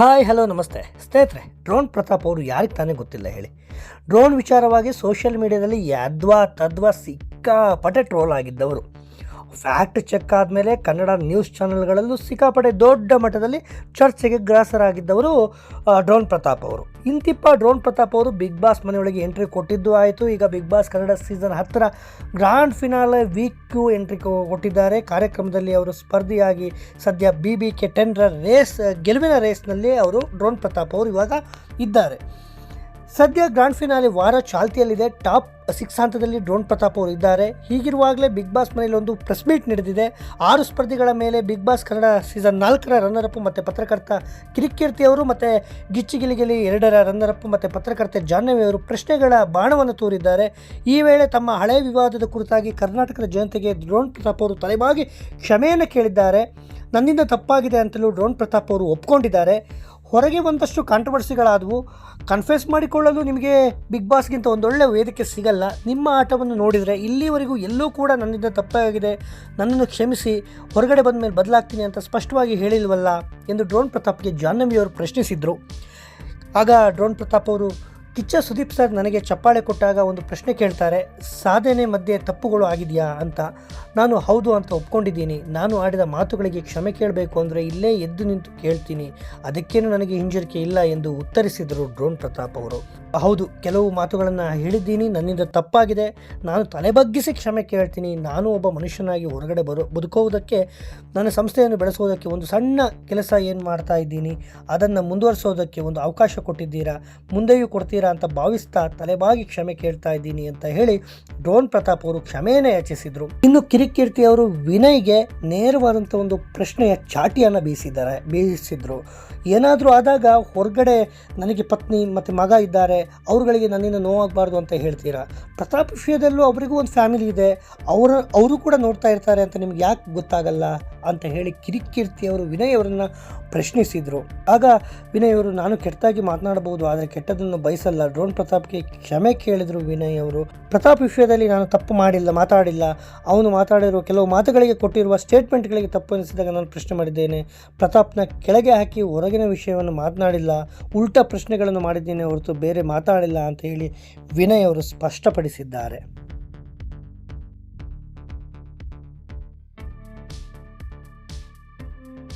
Hi, hello, ನಮಸ್ತೆ. ಸ್ನೇಹಿತರೆ, drone Pratap ಅವರು ಯಾರಿಗೆ ತಾನೇ ಗೊತ್ತಿಲ್ಲ ಹೇಳಿ. ಡ್ರೋನ್ ವಿಚಾರವಾಗಿ ಸೋಷಿಯಲ್ ಮೀಡಿಯಾದಲ್ಲಿ ಯದ್ವಾ ತದ್ವಾ ಸಿಕ್ಕಾಪಟ್ಟೆ ಟ್ರೋಲ್ ಆಗಿದ್ದವರು. ಫ್ಯಾಕ್ಟ್ ಚೆಕ್ ಆದಮೇಲೆ ಕನ್ನಡ ನ್ಯೂಸ್ ಚಾನೆಲ್ಗಳಲ್ಲೂ ಸಿಕ್ಕಾಪಟ್ಟೆ ದೊಡ್ಡ ಮಟ್ಟದಲ್ಲಿ ಚರ್ಚೆಗೆ ಗ್ರಾಸರಾಗಿದ್ದವರು ಡ್ರೋನ್ ಪ್ರತಾಪ್ ಅವರು. ಇಂತಿಪ್ಪ ಡ್ರೋನ್ ಪ್ರತಾಪ್ ಅವರು ಬಿಗ್ ಬಾಸ್ ಮನೆಯೊಳಗೆ ಎಂಟ್ರಿ ಕೊಟ್ಟಿದ್ದು ಆಯಿತು. ಈಗ ಬಿಗ್ ಬಾಸ್ ಕನ್ನಡ ಸೀಸನ್ ಹತ್ತರ ಗ್ರ್ಯಾಂಡ್ ಫಿನಾಲೆ ವೀಕ್ಗೂ ಎಂಟ್ರಿ ಕೊಟ್ಟಿದ್ದಾರೆ. ಕಾರ್ಯಕ್ರಮದಲ್ಲಿ ಅವರು ಸ್ಪರ್ಧಿಯಾಗಿ ಸದ್ಯ ಬಿ ಬಿ ಕೆ ಟೆನ್ರ ರೇಸ್ ಗೆಲುವಿನ ರೇಸ್ನಲ್ಲಿ ಅವರು ಡ್ರೋನ್ ಪ್ರತಾಪ್ ಅವರು ಇವಾಗ ಇದ್ದಾರೆ. ಸದ್ಯ ಗ್ರಾಂಡ್ ಫಿನಾಲೆ ವಾರ ಚಾಲ್ತಿಯಲ್ಲಿದೆ. ಟಾಪ್ ಸಿಕ್ಸ್ ಹಂತದಲ್ಲಿ ಡ್ರೋನ್ ಪ್ರತಾಪ್ ಅವರು ಇದ್ದಾರೆ. ಹೀಗಿರುವಾಗಲೇ ಬಿಗ್ ಬಾಸ್ ಮನೆಯಲ್ಲಿ ಒಂದು ಪ್ರೆಸ್ ಮೀಟ್ ನಡೆದಿದೆ. ಆರು ಸ್ಪರ್ಧಿಗಳ ಮೇಲೆ ಬಿಗ್ ಬಾಸ್ ಕನ್ನಡ ಸೀಸನ್ ನಾಲ್ಕರ ಅಪ್ ಮತ್ತು ಪತ್ರಕರ್ತ ಕಿರಿಕೀರ್ತಿ ಅವರು ಮತ್ತು ಗಿಚ್ಚಿಗಿಲಿಗಿಲಿ ಎರಡರ ರನ್ನರ್ ಅಪ್ ಮತ್ತು ಪತ್ರಕರ್ತೆ ಜಾಹ್ನವಿ ಅವರು ಪ್ರಶ್ನೆಗಳ ಬಾಣವನ್ನು ತೋರಿದ್ದಾರೆ. ಈ ವೇಳೆ ತಮ್ಮ ಹಳೆ ವಿವಾದದ ಕುರಿತಾಗಿ ಕರ್ನಾಟಕದ ಜನತೆಗೆ ಡ್ರೋನ್ ಪ್ರತಾಪ್ ಅವರು ತಲೆಬಾಗಿ ಕ್ಷಮೆಯನ್ನು ಕೇಳಿದ್ದಾರೆ. ನನ್ನಿಂದ ತಪ್ಪಾಗಿದೆ ಅಂತಲೂ ಡ್ರೋನ್ ಪ್ರತಾಪ್ ಅವರು ಒಪ್ಕೊಂಡಿದ್ದಾರೆ. ಹೊರಗೆ ಒಂದಷ್ಟು ಕಾಂಟ್ರವರ್ಸಿಗಳಾದವು ಕನ್ಫೆಸ್ ಮಾಡಿಕೊಳ್ಳಲು ನಿಮಗೆ ಬಿಗ್ ಬಾಸ್ಗಿಂತ ಒಂದೊಳ್ಳೆ ವೇದಿಕೆ ಸಿಗಲ್ಲ. ನಿಮ್ಮ ಆಟವನ್ನು ನೋಡಿದರೆ ಇಲ್ಲಿವರೆಗೂ ಎಲ್ಲೂ ಕೂಡ ನನ್ನಿಂದ ತಪ್ಪಾಗಿದೆ. ನನ್ನನ್ನು ಕ್ಷಮಿಸಿ. ಹೊರಗಡೆ ಬಂದ ಮೇಲೆ ಬದಲಾಗ್ತೀನಿ ಅಂತ ಸ್ಪಷ್ಟವಾಗಿ ಹೇಳಿಲ್ವಲ್ಲ ಎಂದು ಡ್ರೋನ್ ಪ್ರತಾಪ್ಗೆ ಜಾಹ್ನವಿಯವರು ಪ್ರಶ್ನಿಸಿದರು. ಆಗ ಡ್ರೋನ್ ಪ್ರತಾಪ್ ಅವರು ಕಿಚ್ಚ ಸುದೀಪ್ ಸರ್ ನನಗೆ ಚಪ್ಪಾಳೆ ಕೊಟ್ಟಾಗ ಒಂದು ಪ್ರಶ್ನೆ ಕೇಳ್ತಾರೆ, ಸಾಧನೆ ಮಧ್ಯೆ ತಪ್ಪುಗಳು ಆಗಿದೆಯಾ? ಅಂತ. ನಾನು ಹೌದು ಅಂತ ಒಪ್ಕೊಂಡಿದ್ದೀನಿ. ನಾನು ಆಡಿದ ಮಾತುಗಳಿಗೆ ಕ್ಷಮೆ ಕೇಳಬೇಕು ಅಂದರೆ ಇಲ್ಲೇ ಎದ್ದು ನಿಂತು ಕೇಳ್ತೀನಿ. ಅದಕ್ಕೇನು ನನಗೆ ಹಿಂಜರಿಕೆ ಇಲ್ಲ ಎಂದು ಉತ್ತರಿಸಿದರು ಡ್ರೋನ್ ಪ್ರತಾಪ್ ಅವರು. ಹೌದು, ಕೆಲವು ಮಾತುಗಳನ್ನು ಹೇಳಿದ್ದೀನಿ, ನನ್ನಿಂದ ತಪ್ಪಾಗಿದೆ. ನಾನು ತಲೆಬಗ್ಗಿಸಿ ಕ್ಷಮೆ ಕೇಳ್ತೀನಿ. ನಾನು ಒಬ್ಬ ಮನುಷ್ಯನಾಗಿ ಹೊರಗಡೆ ಬರೋ ಬದುಕೋದಕ್ಕೆ ನನ್ನ ಸಂಸ್ಥೆಯನ್ನು ಬೆಳೆಸೋದಕ್ಕೆ ಒಂದು ಸಣ್ಣ ಕೆಲಸ ಏನು ಮಾಡ್ತಾ ಇದ್ದೀನಿ, ಅದನ್ನು ಮುಂದುವರಿಸೋದಕ್ಕೆ ಒಂದು ಅವಕಾಶ ಕೊಟ್ಟಿದ್ದೀರಾ, ಮುಂದೆಯೂ ಕೊಡ್ತೀರಾ ಅಂತ ಭಾವಿಸ್ತಾ ತಲೆಬಾಗಿ ಕ್ಷಮೆ ಕೇಳ್ತಾ ಇದ್ದೀನಿ ಅಂತ ಹೇಳಿ ಡ್ರೋನ್ ಪ್ರತಾಪ್ ಅವರು ಕ್ಷಮೆಯೇ ಯಾಚಿಸಿದರು. ಇನ್ನು ಕಿರಿಕೀರ್ತಿ ಅವರು ವಿನಯ್ಗೆ ನೇರವಾದಂಥ ಒಂದು ಪ್ರಶ್ನೆಯ ಚಾಟಿಯನ್ನು ಬೀಸಿದ್ದಾರೆ ಬೀಸಿದ್ರು. ಏನಾದರೂ ಆದಾಗ ಹೊರಗಡೆ ನನಗೆ ಪತ್ನಿ ಮತ್ತು ಮಗ ಇದ್ದಾರೆ ಅವ್ರುಗಳಿಗೆ ನನ್ನಿಂದ ನೋವಾಗಬಾರ್ದು ಅಂತ ಹೇಳ್ತೀರಾ? ಪ್ರತಾಪ್ ವಿಷಯದಲ್ಲೂ ಅವರಿಗೂ ಒಂದು ಫ್ಯಾಮಿಲಿ ಇದೆ. ಅವರ ಅವರು ಕೂಡ ನೋಡ್ತಾ ಇರ್ತಾರೆ ಅಂತ ನಿಮ್ಗೆ ಯಾಕೆ ಗೊತ್ತಾಗಲ್ಲ? ಅಂತ ಹೇಳಿ ಕಿರಿಕಿರ್ತಿಯವರು ವಿನಯ್ ಅವರನ್ನು ಪ್ರಶ್ನಿಸಿದರು. ಆಗ ವಿನಯ್ ಅವರು ನಾನು ಕೆಟ್ಟದಾಗಿ ಮಾತನಾಡಬಹುದು, ಆದರೆ ಕೆಟ್ಟದನ್ನು ಬಯಸಲ್ಲ. ಡ್ರೋನ್ ಪ್ರತಾಪ್ಗೆ ಕ್ಷಮೆ ಕೇಳಿದರು ವಿನಯ್ ಅವರು ಪ್ರತಾಪ್ ವಿಷಯದಲ್ಲಿ ನಾನು ತಪ್ಪು ಮಾಡಿಲ್ಲ, ಮಾತಾಡಿಲ್ಲ. ಅವನು ಮಾತಾಡಿರುವ ಕೆಲವು ಮಾತುಗಳಿಗೆ ಕೊಟ್ಟಿರುವ ಸ್ಟೇಟ್ಮೆಂಟ್ಗಳಿಗೆ ತಪ್ಪು ಅನಿಸಿದಾಗ ನಾನು ಪ್ರಶ್ನೆ ಮಾಡಿದ್ದೇನೆ. ಪ್ರತಾಪ್ನ ಕೆಳಗೆ ಹಾಕಿ ಹೊರಗಿನ ವಿಷಯವನ್ನು ಮಾತನಾಡಿಲ್ಲ, ಉಲ್ಟಾ ಪ್ರಶ್ನೆಗಳನ್ನು ಮಾಡಿದ್ದೇನೆ ಹೊರತು ಬೇರೆ ಮಾತಾಡಿಲ್ಲ ಅಂತ ಹೇಳಿ ವಿನಯ್ ಅವರು ಸ್ಪಷ್ಟಪಡಿಸಿದ್ದಾರೆ.